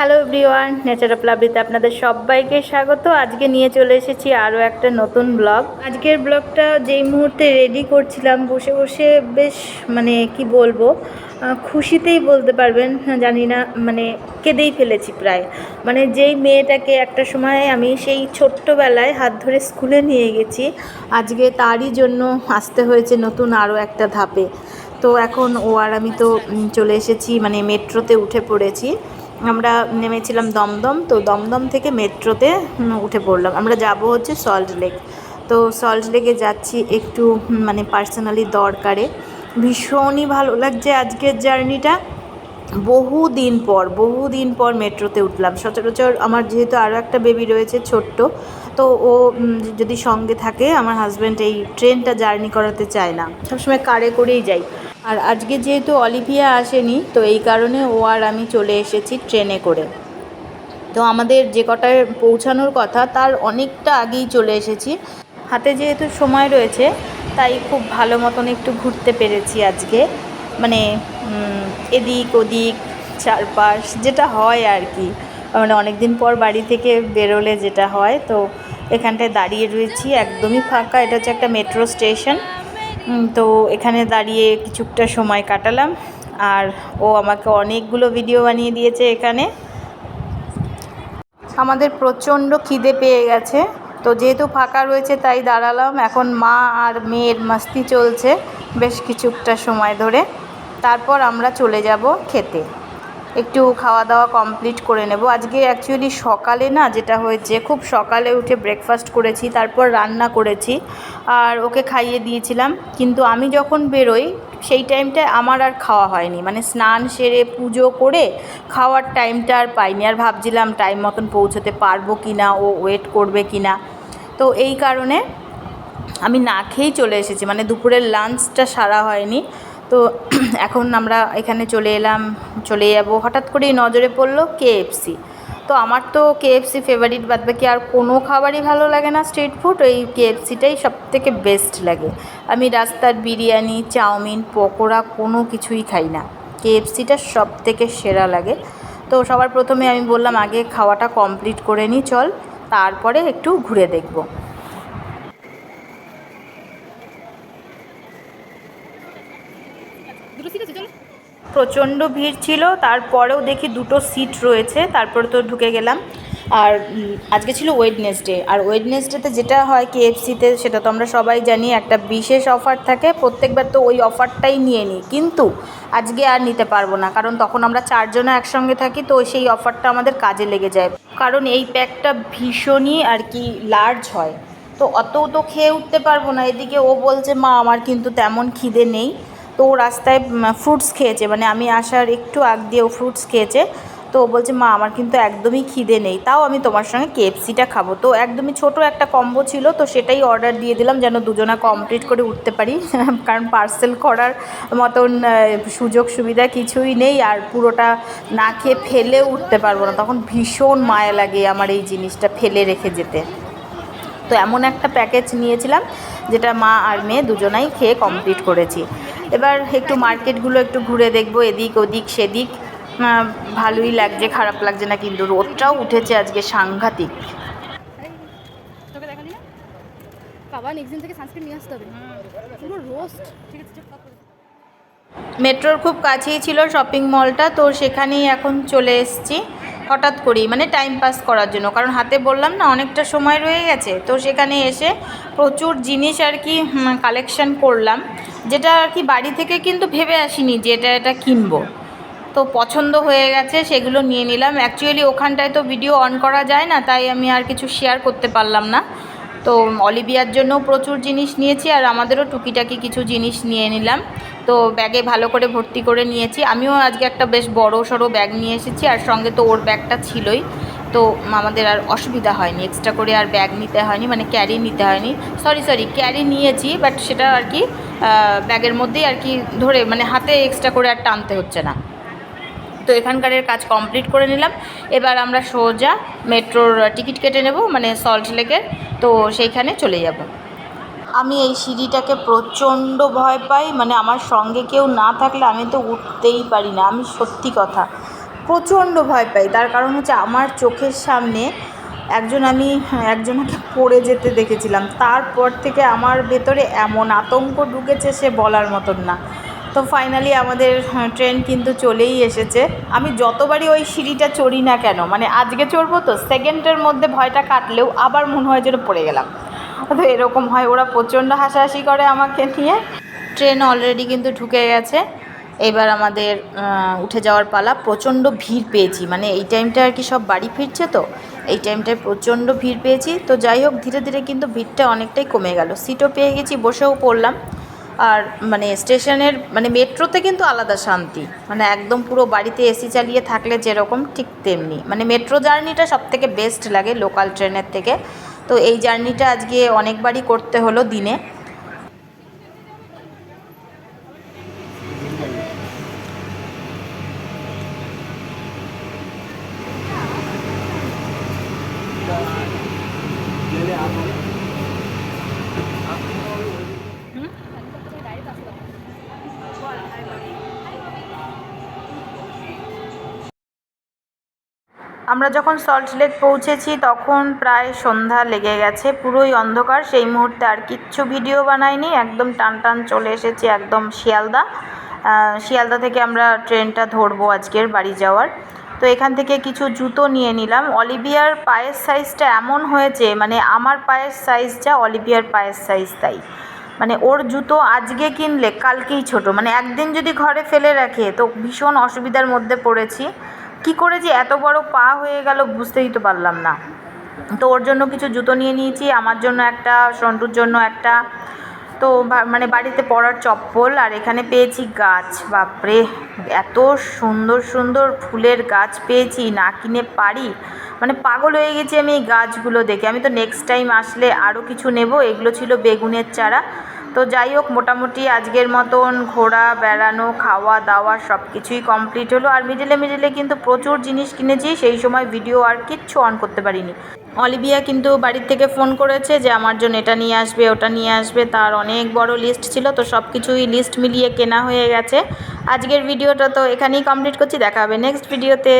Hello everyone nature of লাভলিতে আপনাদের সবাইকে স্বাগত। আজকে নিয়ে চলে এসেছি আরও একটা নতুন ব্লগ। আজকের ব্লগটা যেই মুহূর্তে রেডি করছিলাম, বসে বসে বেশ মানে কি বলব খুশিতেই বলতে পারবেন, জানি না মানে কেঁদেই ফেলেছি প্রায়। মানে যেই মেয়েটাকে একটা সময় আমি সেই ছোট্টবেলায় হাত ধরে স্কুলে নিয়ে গেছি, আজকে তারই জন্য আসতে হয়েছে নতুন আরও একটা ধাপে। তো এখন ও আর আমি তো চলে এসেছি মানে মেট্রোতে উঠে পড়েছি। আমরা নেমেছিলাম দমদম, তো দমদম থেকে মেট্রোতে উঠে পড়লাম। আমরা যাব হচ্ছে সল্ট লেক তো সল্ট লেকে যাচ্ছি একটু মানে পার্সোনালি দরকারে। ভীষণই ভালো লাগছে আজকের জার্নিটা বহু দিন পর বহু দিন পর মেট্রোতে উঠলাম। সচরাচর আমার যেহেতু আরও একটা বেবি রয়েছে, ছোট্ট, তো ও যদি সঙ্গে থাকে, আমার হাজব্যান্ড এই ট্রেনটা জার্নি করাতে চায় না। সবসময় কারে করেই যাই। আর আজকে যেহেতু অলিভিয়া আসেনি, তো এই কারণে ও আর আমি চলে এসেছি ট্রেনে করে। তো আমাদের যে কটায় পৌঁছানোর কথা, তার অনেকটা আগেই চলে এসেছি। হাতে যেহেতু সময় রয়েছে, তাই খুব ভালো মতন একটু ঘুরতে পেরেছি আজকে। মানে এদিক ওদিক, চারপাশ যেটা হয় আর কি। মানে অনেক দিন পর বাড়ি থেকে বেরোলে যেটা হয়, তো এখানটায় দাঁড়িয়ে রয়েছি, একদমই ফাঁকা। এটা হচ্ছে একটা মেট্রো স্টেশন। তো এখানে দাঁড়িয়ে কিছুটা সময় কাটালাম। আর ও আমাকে অনেকগুলো ভিডিও বানিয়ে দিয়েছে এখানে। আমাদের প্রচণ্ড খিদে পেয়ে গেছে। তো যেহেতু ফাঁকা রয়েছে, তাই দাঁড়ালাম। এখন মা আর মেয়ের মাস্তি চলছে বেশ কিছুটা সময় ধরে। তারপর আমরা চলে যাব খেতে। একটু খাওয়া দাওয়া কমপ্লিট করে নেব। আজকে অ্যাকচুয়ালি সকালে না যেটা হয়েছে, খুব সকালে উঠে ব্রেকফাস্ট করেছি, তারপর রান্না করেছি আর ওকে খাইয়ে দিয়েছিলাম। কিন্তু আমি যখন বেরোই, সেই টাইমটায় আমার আর খাওয়া হয়নি। মানে স্নান সেরে পুজো করে খাওয়ার টাইমটা আর পাইনি। আর ভাবছিলাম টাইম মতন পৌঁছতে পারব কি না ও ওয়েট করবে কি না তো এই কারণে আমি না খেয়েই চলে এসেছি। মানে দুপুরের লাঞ্চটা সারা হয়নি। তো এখন আমরা এখানে চলে এলাম, চলে যাব। হঠাৎ করেই নজরে পড়ল কেএফসি তো আমার তো কেএফসি ফেভারিট বাদ বাকি আর কোনো খাবারই ভালো লাগে না স্ট্রিট ফুড ওই কেএফসিটাই সব থেকে বেস্ট লাগে। আমি রাস্তার বিরিয়ানি, চাউমিন, পকোড়া কোনো কিছুই খাই না। কেএফসিটা সব থেকে সেরা লাগে। তো সবার প্রথমে আমি বললাম, আগে খাওয়াটা কমপ্লিট করে নিই চল। তারপরে একটু ঘুরে দেখব দুটো সিট আছে চলো প্রচণ্ড ভিড় ছিল, তারপরেও দেখি দুটো সিট রয়েছে, তারপরে তো ঢুকে গেলাম। আর আজকে ছিল ওয়েডনেসডে আর ওয়েডনেসডেতে যেটা হয় কেএফসিতে সেটা তো আমরা সবাই জানি, একটা বিশেষ অফার থাকে, প্রত্যেকবার তো ওই অফারটাই নিয়ে নিই। কিন্তু আজকে আর নিতে পারব না, কারণ তখন আমরা চারজনে একসঙ্গে থাকি, তো সেই অফারটা আমাদের কাজে লেগে যায়। কারণ এই প্যাকটা ভীষণই আর কি লার্জ হয়। তো অতও তো খেয়ে উঠতে পারব না, এদিকে ও বলছে, মা, আমার কিন্তু তেমন খিদে নেই। তো ও রাস্তায় ফ্রুটস খেয়েছে। মানে আমি আসার একটু আগ দিয়ে ও ফ্রুটস খেয়েছে। তো বলছে, মা, আমার কিন্তু একদমই খিদে নেই। তাও আমি তোমার সঙ্গে কেএফসিটা খাব। তো একদমই ছোট একটা কম্বো ছিল, তো সেটাই অর্ডার দিয়ে দিলাম যেন দুজনা কমপ্লিট করে উঠতে পারি। কারণ পার্সেল করার মতন সুযোগ সুবিধা কিছুই নেই আর পুরোটা না খেয়ে ফেলে উঠতে পারব না। তখন ভীষণ মায়া লাগে আমার এই জিনিসটা ফেলে রেখে যেতে। তো এমন একটা প্যাকেজ নিয়েছিলাম যেটা মা আর মেয়ে দুজনাই খেয়ে কমপ্লিট করেছি। এবার একটু মার্কেটগুলো একটু ঘুরে দেখব এদিক ওদিক সেদিক। ভালোই লাগছে খারাপ লাগছে না কিন্তু রোদটাও উঠেছে আজকে সাংঘাতিক। তোকে দেখালি না? বাবা নেক্সট দিন থেকে সানস্ক্রিন নিয়ে আসতে হবে। পুরো রোস্ট ঠিক আছে মেট্রোর খুব কাছেই ছিল শপিং মলটা তো সেখানেই এখন চলে এসেছি। হঠাৎ করেই মানে টাইম পাস করার জন্য। কারণ হাতে বললাম না, অনেকটা সময় রয়ে গেছে। তো সেখানে এসে প্রচুর জিনিস আর কি কালেকশন করলাম, যেটা আর কি বাড়ি থেকে কিন্তু ভেবে আসিনি যে এটা এটা কিনবো। তো পছন্দ হয়ে গেছে, সেগুলো নিয়ে নিলাম। অ্যাকচুয়ালি ওখানটায় তো ভিডিও অন করা যায় না, তাই আমি আর কিছু শেয়ার করতে পারলাম না। তো অলিভিয়ার জন্য প্রচুর জিনিস নিয়েছি, আর আমাদেরও টুকিটাকি কিছু জিনিস নিয়ে নিলাম। তো ব্যাগে ভালো করে ভর্তি করে নিয়েছি। আমিও আজকে একটা বেশ বড় সড়ো ব্যাগ নিয়ে এসেছি, আর সঙ্গে তো ওর ব্যাগটা ছিলই। তো আমাদের আর অসুবিধা হয়নি এক্সট্রা করে আর ব্যাগ নিতে হয়নি মানে ক্যারি নিতে হয়নি। সরি সরি ক্যারি নিয়েছি বাট সেটা আর কি ব্যাগের মধ্যেই আর কি ধরে মানে হাতে এক্সট্রা করে আর টানতে হচ্ছে না। তো এখানকারের কাজ কমপ্লিট করে নিলাম। এবার আমরা সোজা মেট্রোর টিকিট কেটে নেব মানে সল্ট লেকের তো সেইখানে চলে যাব। আমি এই সিঁড়িটাকে প্রচণ্ড ভয় পাই মানে আমার সঙ্গে কেউ না থাকলে আমি তো উঠতেই পারি না আমি সত্যি কথা। প্রচণ্ড ভয় পাই তার কারণ হচ্ছে আমার চোখের সামনে একজন আমি হ্যাঁ, একজনকে পড়ে যেতে দেখেছিলাম। তারপর থেকে আমার ভেতরে এমন আতঙ্ক ঢুকেছে সে বলার মতন না। তো ফাইনালি আমাদের হ্যাঁ, ট্রেন কিন্তু চলেই এসেছে। আমি যতবারই ওই সিঁড়িটা চড়ি না কেন মানে আজকে চড়বো তো সেকেন্ডের মধ্যে ভয়টা কাটলেও আবার মনে হয় যেন পড়ে গেলাম। তো এরকম হয়। ওরা প্রচণ্ড হাসাহাসি করে আমাকে নিয়ে। ট্রেন অলরেডি কিন্তু ঢুকে গেছে। এবার আমাদের উঠে যাওয়ার পালা। প্রচণ্ড ভিড় পেয়েছি। মানে এই টাইমটা আর কি সব বাড়ি ফিরছে তো? এই টাইমটায় প্রচণ্ড ভিড় পেয়েছি। তো যাই হোক, ধীরে ধীরে কিন্তু ভিড়টা অনেকটাই কমে গেল। সিটও পেয়ে গেছি, বসেও পড়লাম। আর মানে স্টেশনের মানে মেট্রোতে কিন্তু আলাদা শান্তি। মানে একদম পুরো বাড়িতে এসি চালিয়ে থাকলে যেরকম, ঠিক তেমনি। মানে মেট্রো জার্নিটা সব থেকে বেস্ট লাগে লোকাল ট্রেনের থেকে। তো এই জার্নিটা আজকে অনেকবারই করতে হলো দিনে। আমরা যখন সল্ট লেক পৌঁছেছি, তখন প্রায় সন্ধ্যা লেগে গেছে। পুরোই অন্ধকার, সেই মুহূর্তে আর কিচ্ছু ভিডিও বানাইনি। একদম টান টান চলে এসেছি, একদম শিয়ালদা। শিয়ালদা থেকে আমরা ট্রেনটা ধরবো আজকের বাড়ি যাওয়ার। তো এখান থেকে কিছু জুতো নিয়ে নিলাম। অলিভিয়ার পায়ের সাইজটা এমন হয়েছে মানে আমার পায়ের সাইজ যা অলিভিয়ার পায়ের সাইজ তাই। মানে ওর জুতো আজকে কিনলে, কালকেই ছোট। মানে একদিন যদি ঘরে ফেলে রাখে, তো ভীষণ অসুবিধার মধ্যে পড়েছি। কি করে যে এত বড় পা হয়ে গেল বুঝতেই তো পারলাম না। তো ওর জন্য কিছু জুতো নিয়ে নিয়েছি, আমার জন্য একটা, সন্টুর জন্য একটা। তো মানে বাড়িতে পরার চপ্পল আর এখানে পেয়েছি গাছ, বাপরে। এত সুন্দর সুন্দর ফুলের গাছ পেয়েছি, না কিনে পারি। মানে পাগল হয়ে গেছি আমি এই গাছগুলো দেখে। আমি তো নেক্সট টাইম আসলে আরও কিছু নেব। এগুলো ছিল বেগুনের চারা। তো যাই হোক, মোটামুটি আজকের মতন ঘোরা, বেড়ানো, খাওয়া দাওয়া সব কিছুই কমপ্লিট হলো। আর মিডিলে মিডিলে কিন্তু প্রচুর জিনিস কিনেছি, সেই সময় ভিডিও আর কিচ্ছু অন করতে পারিনি। অলিভিয়া কিন্তু বাড়ির থেকে ফোন করেছে যে, আমার জন্য এটা নিয়ে আসবে, ওটা নিয়ে আসবে। তার অনেক বড় লিস্ট ছিল, তো সব কিছুই লিস্ট মিলিয়ে কেনা হয়ে গেছে। আজকের ভিডিওটা তো এখানেই কমপ্লিট করছি, দেখা হবে নেক্সট ভিডিওতে